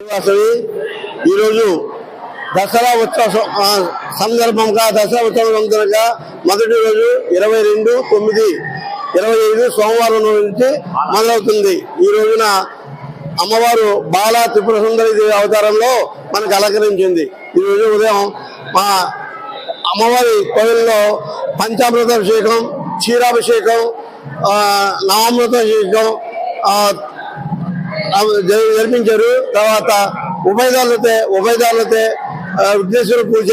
అసలు ఈరోజు దసరా ఉత్సవ సందర్భంగా దసరా ఉత్సవం సందర్భంగా మొదటి రోజు ఇరవై రెండు తొమ్మిది ఇరవై ఐదు సోమవారం నుంచి మొదలవుతుంది. ఈ రోజున అమ్మవారు బాల త్రిపుర సుందరి దేవి అవతారంలో మనకు అలంకరించింది. ఈ రోజు ఉదయం మా అమ్మవారి కోవిల్లో పంచామృత అభిషేకం క్షీరాభిషేకం ఆ, జరిపించారు. తర్వాత ఉభయదారులతో ఉభయదారులతో విఘ్నేశ్వర పూజ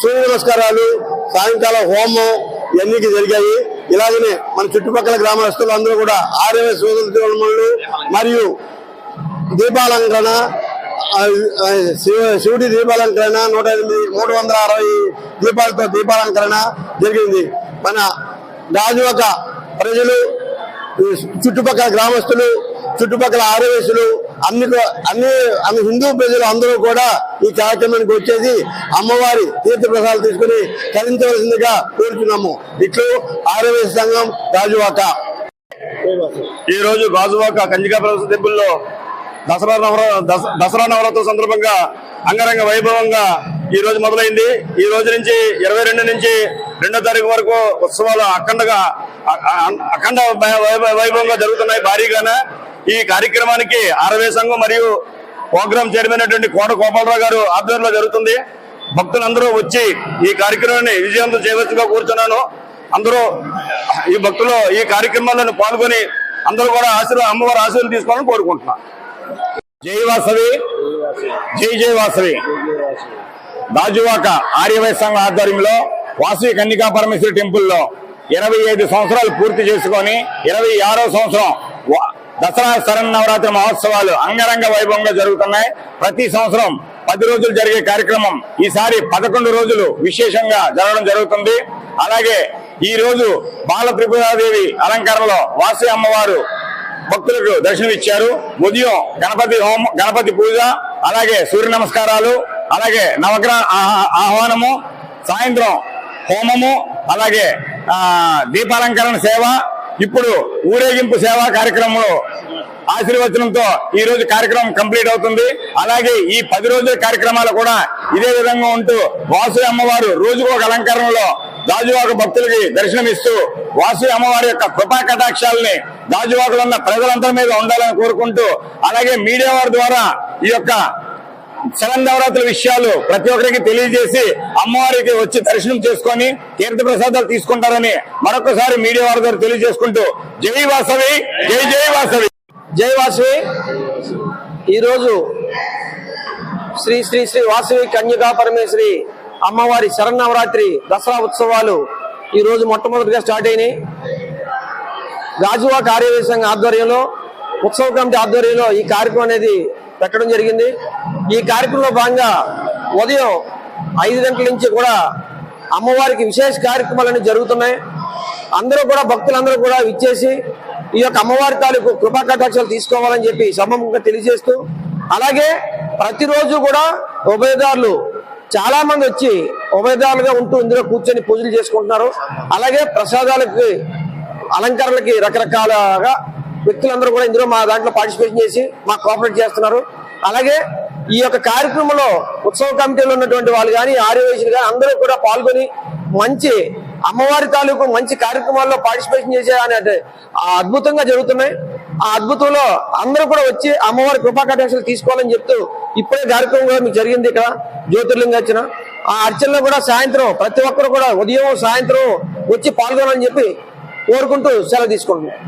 సూర్య నమస్కారాలు సాయంకాలం హోమం ఇవన్నీ జరిగాయి. ఇలాగనే మన చుట్టుపక్కల గ్రామస్తులు అందరూ కూడా ఆర్యవ సోదరులు మరియు దీపాలంకరణ శివుడి దీపాలంకరణ నూట ఎనిమిది మూడు వందల అరవై దీపాలతో దీపాలంకరణ జరిగింది. మన గాజువక ప్రజలు చుట్టుపక్కల గ్రామస్తులు చుట్టుపక్కల ఆర్యవేశులు అన్ని అన్ని అన్ని హిందూ ప్రజలు అందరూ కూడా ఈ కార్యక్రమానికి వచ్చేసి అమ్మవారి తీర్థ ప్రసాదాలు తీసుకుని తరించవలసిందిగా కోరుతున్నాము ఇట్లు ఆరవేశ సంఘం రాజువాక ఈ రోజు గాజువాక కంజికా ప్రభుత్వ టెంపుల్లో దసరా నవర దస- దసరా నవరాత్రుల సందర్భంగా అంగరంగ వైభవంగా ఈ రోజు మొదలైంది. ఈ రోజు నుంచి ఇరవై రెండు నుంచి రెండో తారీఖు వరకు ఉత్సవాలు అఖండగా అఖండ వైభవంగా జరుగుతున్నాయి. భారీగానే? ఈ కార్యక్రమానికి ఆరవే సంఘం మరియు ప్రోగ్రామ్ చైర్మన్ అయినటువంటి కోట గోపాలరావు గారు ఆధ్వర్యంలో జరుగుతుంది. భక్తులందరూ వచ్చి ఈ కార్యక్రమాన్ని విజయవంతం చేయవలసిందిగా కూర్చున్నాను. అందరూ ఈ భక్తులు ఈ కార్యక్రమాలను పాల్గొని అందరూ కూడా ఆశీర్వాద అమ్మవారి ఆశీర్వాదం తీసుకోవాలని కోరుకుంటున్నాను జై వాసవి. జై జై వాసవి. దాజువాక ఆర్యవై సంఘ ఆధ్వర్యంలో వాసవి కన్నికా పరమేశ్వరి టెంపుల్లో ఇరవై ఐదు సంవత్సరాలు పూర్తి చేసుకొని ఇరవై ఆరో సంవత్సరం వ- దసరా శరన్నవరాత్రి మహోత్సవాలు అంగరంగ వైభవంగా జరుగుతున్నాయి. ప్రతి సంవత్సరం పది రోజులు జరిగే కార్యక్రమం ఈసారి పదకొండు రోజులు విశేషంగా జరగడం జరుగుతుంది. అలాగే ఈ రోజు బాల త్రిపురాదేవి అలంకరణలో వాసి అమ్మవారు భక్తులకు దర్శనమిచ్చారు. ఉదయం గణపతి హోమ గణపతి పూజ అలాగే సూర్య నమస్కారాలు అలాగే నవగ్రహ ఆహ్వానము సాయంత్రం హోమము అలాగే దీపాలంకరణ సేవ ఇప్పుడు ఊరేగింపు సేవా కార్యక్రమంలో ఆశీర్వచనంతో ఈ రోజు కార్యక్రమం కంప్లీట్ అవుతుంది. అలాగే ఈ పది రోజుల కార్యక్రమాలు కూడా ఇదే విధంగా ఉంటూ వాసు అమ్మవారు రోజుకు ఒక అలంకరణలో గాజువాక భక్తులకి దర్శనమిస్తూ వాసు అమ్మవారి యొక్క కృపా కటాక్షాలని గాజువాకలో ఉన్న ప్రజలందరి మీద ఉండాలని కోరుకుంటూ అలాగే మీడియా వారి ద్వారా ఈ యొక్క శరన్నవరాత్రుల విషయాలు ప్రతి ఒక్కరికి తెలియజేసి అమ్మవారికి వచ్చి దర్శనం చేసుకొని తీర్థ ప్రసాదాలు తీసుకుంటారని మరొకసారి మీడియా వారి ద్వారా తెలియజేసుకుంటూ జై వాసవి జై జై వాసవి. జై వాసవి. ఈరోజు శ్రీ శ్రీ శ్రీ వాసవి కన్యకా పరమేశ్వరి అమ్మవారి శరన్నవరాత్రి దసరా ఉత్సవాలు ఈరోజు మొట్టమొదటిగా స్టార్ట్ అయినాయి. గాజువా కార్యవేశ ఆధ్వర్యంలో ఉత్సవ కమిటీ ఆధ్వర్యంలో ఈ కార్యక్రమం అనేది పెట్టడం జరిగింది. ఈ కార్యక్రమంలో భాగంగా ఉదయం ఐదు గంటల నుంచి కూడా అమ్మవారికి విశేష కార్యక్రమాలన్నీ జరుగుతున్నాయి. అందరూ కూడా భక్తులందరూ కూడా ఇచ్చేసి ఈ యొక్క అమ్మవారి తాలూకు కృపా కటాక్షాలు తీసుకోవాలని చెప్పి సమూహంగా తెలియజేస్తూ అలాగే ప్రతిరోజు కూడా ఉభయదారులు చాలా మంది వచ్చి ఉభయదారులుగా ఉంటూ ఇందులో కూర్చొని పూజలు చేసుకుంటున్నారు. అలాగే ప్రసాదాలకి అలంకరణలకి రకరకాలుగా వ్యక్తులందరూ కూడా ఇందులో మా దాంట్లో పార్టిసిపేషన్ చేసి మా కోఆపరేట్ చేస్తున్నారు. అలాగే ఈ యొక్క కార్యక్రమంలో ఉత్సవ కమిటీలో ఉన్నటువంటి వాళ్ళు కానీ ఆర్యవేశులు కానీ అందరూ కూడా పాల్గొని మంచి అమ్మవారి తాలూకు మంచి కార్యక్రమాల్లో పార్టిసిపేషన్ చేసే అనే ఆ అద్భుతంగా జరుగుతున్నాయి. ఆ అద్భుతంలో అందరూ కూడా వచ్చి అమ్మవారి కృపాకటాక్షలు తీసుకోవాలని చెప్తూ ఇప్పుడే కార్యక్రమం కూడా మీకు జరిగింది ఇక్కడ జ్యోతిర్లింగార్చన ఆ అర్చనలో కూడా సాయంత్రం ప్రతి ఒక్కరు కూడా ఉదయం సాయంత్రం వచ్చి పాల్గొనాలని చెప్పి కోరుకుంటూ సెలవు తీసుకుంటున్నాం.